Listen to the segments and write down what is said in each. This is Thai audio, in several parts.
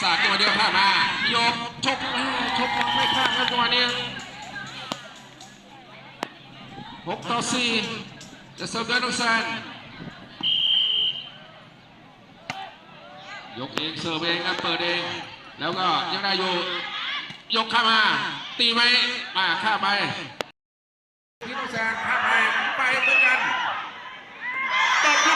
สาดตัวเดียวผ่านมาโยกชกชกไม่ข้ามครับจัวนี้หกต่อสี่จะเสิร์ฟด้วยน้องแซนยกเองเสิร์ฟเองครับเปิดเอง แล้วก็ยังได้อยู่ยกข้ามา ตีไหมมาข้าไปพี่น้องแซนข้าไปไปเหมือนกันตบ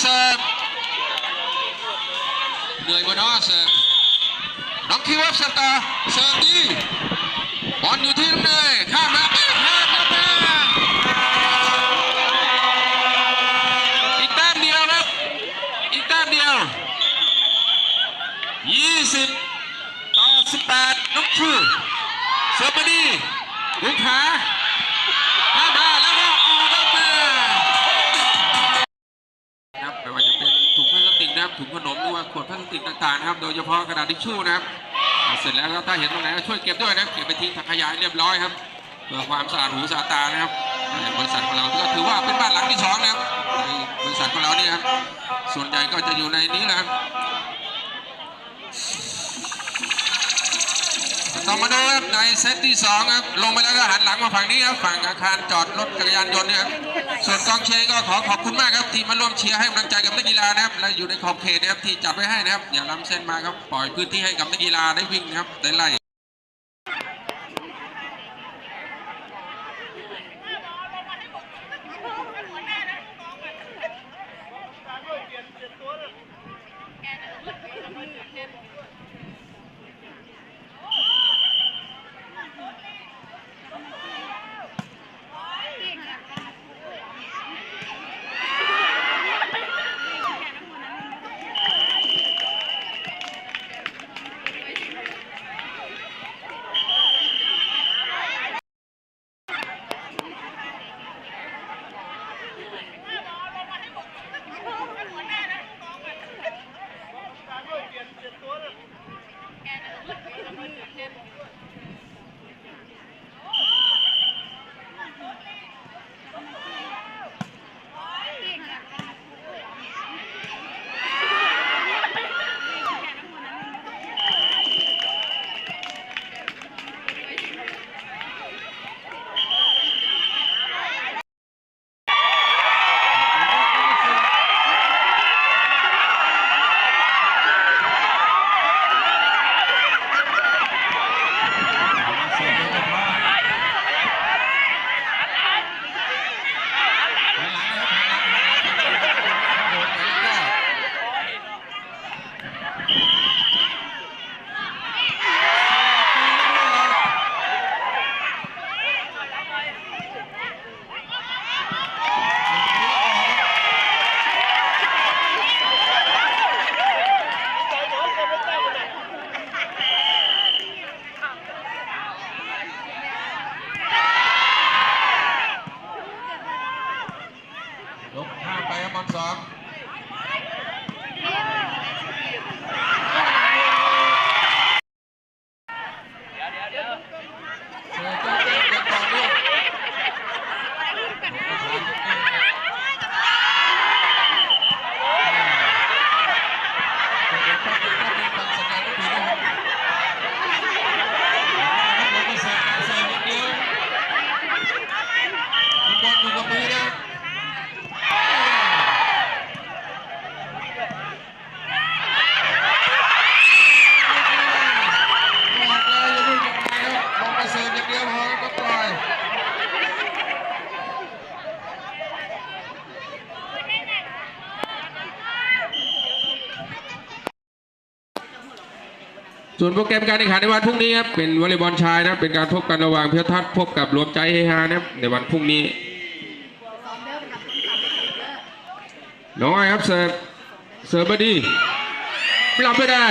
เสิร์ฟเหนื่อยบนน้อเสิร์ฟน้องคิวเสิร์ฟต่อเสิร์ฟดีบอลอยู่ที่น้องเนยข้ามมาข้ามมาอีกแต้มเดียวครับอีกแต้มเดียวยี่สิบต่อสิบแปดน้องคิวเสิร์ฟมาดีหุกขา ต่างๆนะครับ โดยเฉพาะกระดาษทิชชู่นะครับ เสร็จแล้วก็ถ้าเห็นตรงไหนก็ช่วยเก็บด้วยนะเก็บไปทิ้งถังขยะเรียบร้อยครับเพื่อความสะอาดหูสะอาดตานะครับบริษัทของเราก็ถือว่าเป็นบ้านหลังที่สองนะครับบริษัทของเราเนี่ยครับส่วนใหญ่ก็จะอยู่ในนี้นะครับ ต่อมาดูครับในเซตที่สองครับลงไปแล้วก็หันหลังมาฝั่งนี้ครับฝั่งอาคารจอดรถจักรยานยนต์เนี่ยครับส่วนกองเชียร์ก็ขอขอบคุณมากครับที่มาร่วมเชียร์ให้กำลังใจกับนักกีฬานะครับและอยู่ในขอบเขตนะครับที่จัดไว้ให้นะครับอย่าล้ำเส้นมาครับปล่อยพื้นที่ให้กับนักกีฬาได้วิ่งนะครับได้ไล่ ส่วนโปรแกรมการแข่งขันในวันพรุ่งนี้ครับเป็นวอลเลย์บอลชายนะเป็นการพบกันระหว่างเพียวทัศน์พบกับรวมใจเฮฮานะครับในวันพรุ่งนี้น้องอ้อครับเสิร์ฟเสิร์ฟมาดีรับไม่ได้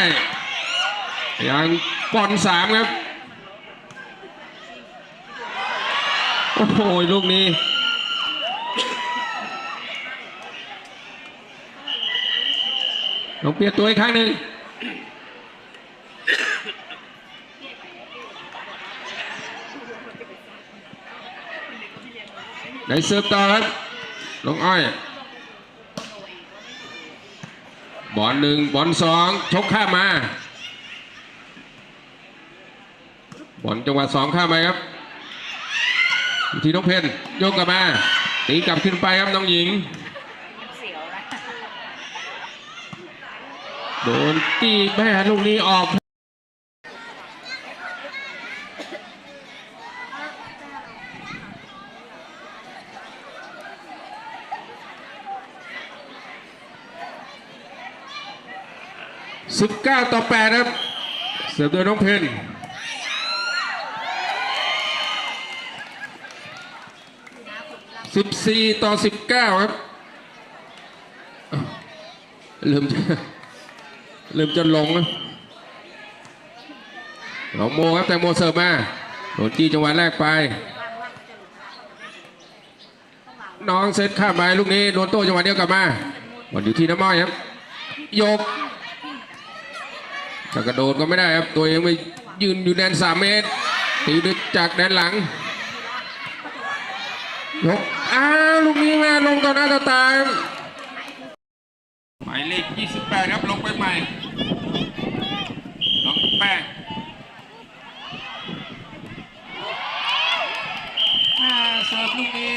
ยังปอนสามครับโอ้โหลูกนี้ลองเปลี่ยนตัวอีกครั้งหนึ่ง ได้เสิร์ฟต่อครับลงอ้อยบอลหนึ่งบอลสองชกข้ามมาบอลจังหวะสองข้ามไปครับ ทีน้องเพนยกกลับมาตีกลับขึ้นไปครับน้องหญิงโดนตีแม่ลูกนี้ออก สิบเก้าต่อแปดครับ เสิร์ฟโดยน้องเพนสิบสี่ต่อสิบเก้าครับอ้าวลืมจะลืมจะลงนะน้องโมครับแตงโมเสิร์ฟมาโดนจี้จังหวะแรกไป น้องเซตข้ามไปลูกนี้โดนโต้จังหวะเดียวกลับมาบอลอยู่ที่น้ำม้อยครับ ยก ถ้ากระโดดก็ไม่ได้ครับ ตัวเองไปยืนอยู่แดนสามเมตร ตีด้วยจากแดนหลังยกอ้าวลูกนี้แม่ลงต่อหน้าต่อตาครับหมายเลข 28 ครับ ลงไปใหม่น้องแป้งอ่าเสิร์ฟลูกนี้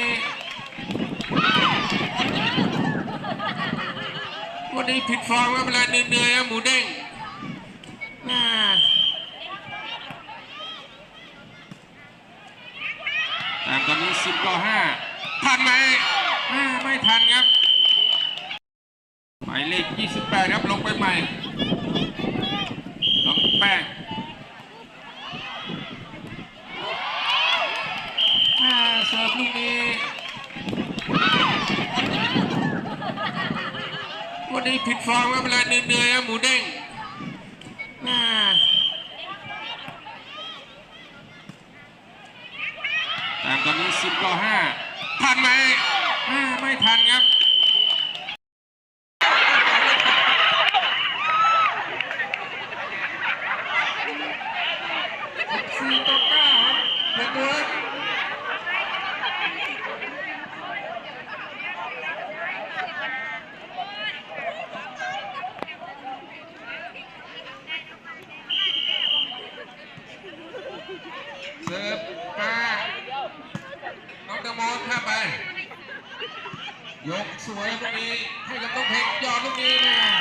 วันนี้ผิดฟอร์มครับเวลาเหนื่อยๆครับหมูเด้ง อ่าแต่ตอนนี้ 10ต่อ5ทันไหมไม่ทันครับ หมายเลข 28 ครับลงไปใหม่น้องแป้งเสิร์ฟลูกนี้วันนี้ผิดฟอร์มครับเวลาเหนื่อยๆหมูเด้ง อ่าแต่ตอนนี้ 10 ต่อ 5 ทันไหมอ่าไม่ทันครับ สี่ต่อเก้าครับเพชรบุรีเสิร์ฟมาน้องตะมอนข้ามไป ยกสวยตรงนี้ให้กับต้องเพชรยอดลูกนี้นะ